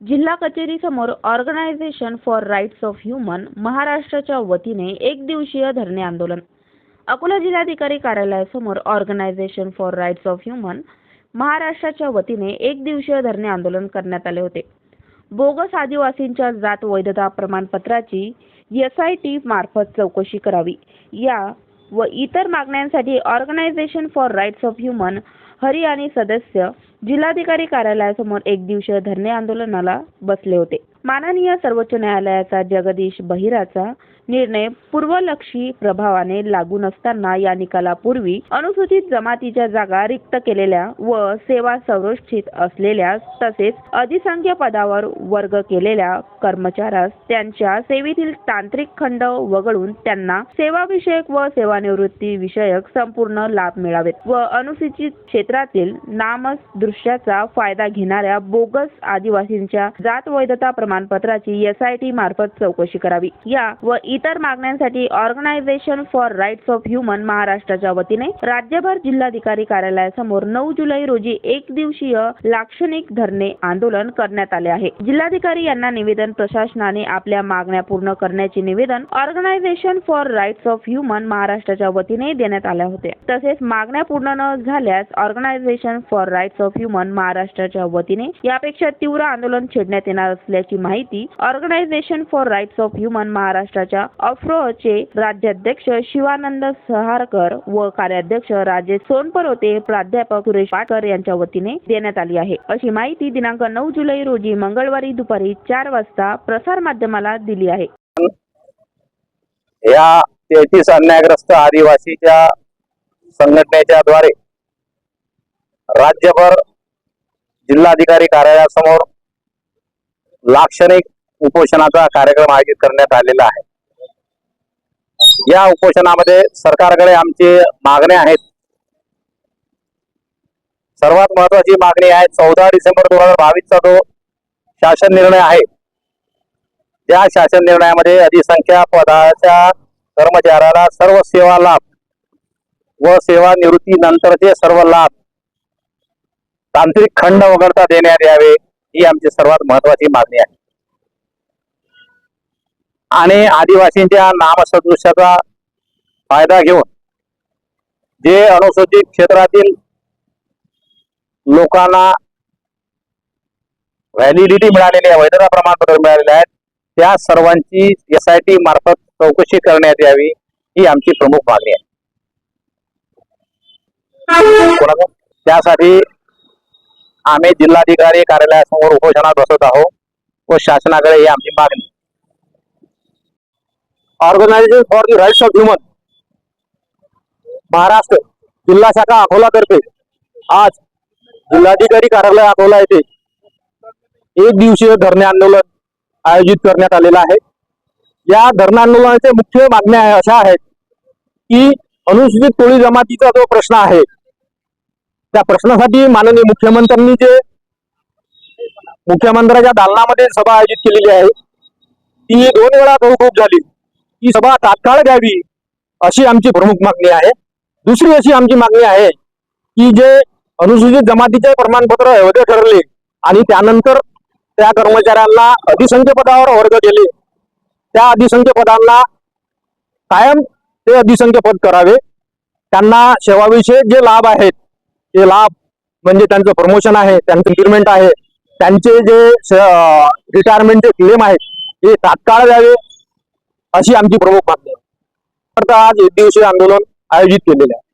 जिल्हा कचेरी समोर organization for rights of human महाराष्ट्राच्या वतीने एक दिवसीय धरणे आंदोलन. अकोला जिल्हाधिकारी कार्यालयासमोर organization for rights of human महाराष्ट्राच्या वतीने एक दिवसीय धरणे आंदोलन करण्यात आले होते. बोगस आदिवासींच्या जात वैधता प्रमाणपत्राची एस आय टी मार्फत चौकशी करावी. या व इतर मागण्यांसाठी organization for rights of human Haryani सदस्य जिल्हाधिकारी कार्यालयासमोर एक दिवसीय धरणे आंदोलनाला बसले होते. माननीय सर्वोच्च न्यायालयाचा जगदीश बहिराचा निर्णय पूर्वलक्षी प्रभावाने लागू नसताना या निकालापूर्वी अनुसूचित जमातीच्या जागा रिक्त केलेल्या व सेवा संरक्षित असलेल्या तसेच अधिसंख्य पदावर वर्ग केलेल्या कर्मचाऱ्यास त्यांच्या सेवेतील तांत्रिक खंड वगळून त्यांना सेवाविषयक व सेवानिवृत्ती विषयक संपूर्ण लाभ मिळावेत व अनुसूचित क्षेत्रातील नामदृश्याचा फायदा घेणाऱ्या बोगस आदिवासींच्या जात वैधता प्रमाणपत्राची एस आय टी मार्फत चौकशी करावी. या व इतर मागण्यांसाठी organization for rights of human महाराष्ट्राच्या वतीने राज्यभर जिल्हाधिकारी कार्यालयासमोर नऊ जुलै रोजी एक दिवसीय लाक्षणिक धरणे आंदोलन करण्यात आले आहे. जिल्हाधिकारी यांना निवेदन प्रशासनाने आपल्या मागण्या पूर्ण करण्याचे निवेदन organization for rights of human महाराष्ट्राच्या वतीने देण्यात आल्या होत्या तसेच मागण्या पूर्ण न झाल्यास organization for rights of human महाराष्ट्राच्या वतीने यापेक्षा तीव्र आंदोलन छेडण्यात येणार असल्याची माहिती organization for rights of human महाराष्ट्राच्या अफ्रोचे राज्याध्यक्ष शिवानंद सहारकर व कार्याध्यक्ष राजेश सोनपरोते प्राध्यापक सुरेश पाटकर यांच्या वतीने देण्यात आली आहे. अशी माहिती दिनांक नऊ जुलै रोजी मंगळवारी दुपारी चार वाजता प्रसार माध्यमाला दिली आहे. या तेहतीस अन्यायग्रस्त आदिवासीच्या संघटनेच्या द्वारे राज्यभर जिल्हाधिकारी कार्यालयासमोर लाक्षणिक उपोषणाचा कार्यक्रम आयोजित करण्यात आलेला आहे. या उपोषणामध्ये सरकारकडे आमचे मागण्या आहेत. सर्वात महत्वाची मागणी आहे चौदा डिसेंबर दोन हजार बावीसचा जो शासन निर्णय आहे त्या शासन निर्णयामध्ये अधिसंख्या पदाच्या कर्मचाऱ्याला सर्व सेवा लाभ व सेवा निवृत्ती नंतरचे सर्व लाभ तांत्रिक खंड वगळता देण्यात यावे. ही आमची सर्वात महत्वाची मागणी आहे. आणि आदिवासींच्या नामसदृश्याचा फायदा घेऊन जे अनुसूचित क्षेत्रातील लोकांना व्हॅलिडिटी मिळालेली आहे वैधता प्रमाणपत्र मिळालेले आहेत त्या सर्वांची एस आय टी मार्फत चौकशी करण्यात यावी ही आमची प्रमुख मागणी आहे. त्यासाठी आम्ही जिल्हाधिकारी कार्यालयासमोर उपोषणात बसत आहोत व शासनाकडे ही आमची मागणी organization for the rights of human Maharashtra जिल्हा शाखा अकोलातर्फे आज जिल्हाधिकारी कार्यालय अकोला येथे एक दिवसीय धरणे आंदोलन आयोजित करण्यात आलेलं आहे. या धरणं आंदोलनाचे मुख्य मागण्या आहे- अशा आहेत की अनुसूचित कोळी जमातीचा जो प्रश्न आहे त्या प्रश्नासाठी माननीय मुख्यमंत्र्यांनी जे मुख्यमंत्र्याच्या दालनामध्ये सभा आयोजित केलेली आहे ती दोन वेळा बहुकूप झाली. ही सभा तात्काळ घ्यावी अशी आमची प्रमुख मागणी आहे. दुसरी अशी आमची मागणी आहे की जे अनुसूचित जमातीचे प्रमाणपत्र अवैध ठरले आणि त्यानंतर त्या कर्मचाऱ्यांना अधिसंख्य पदावर वर्ग केले. त्या अधिसंख्य पदांना कायम ते अधिसंख्य पद करावे. त्यांना सेवाविषयक जे लाभ आहेत ते लाभ म्हणजे त्यांचं प्रमोशन आहे त्यांचं इन्क्रिमेंट आहे त्यांचे जे रिटायरमेंटचे क्लेम आहेत हे तात्काळ द्यावे अशी आमची प्रमुख मागणी आहे. तर आज एक दिवसीय आंदोलन आयोजित केलेले आहे.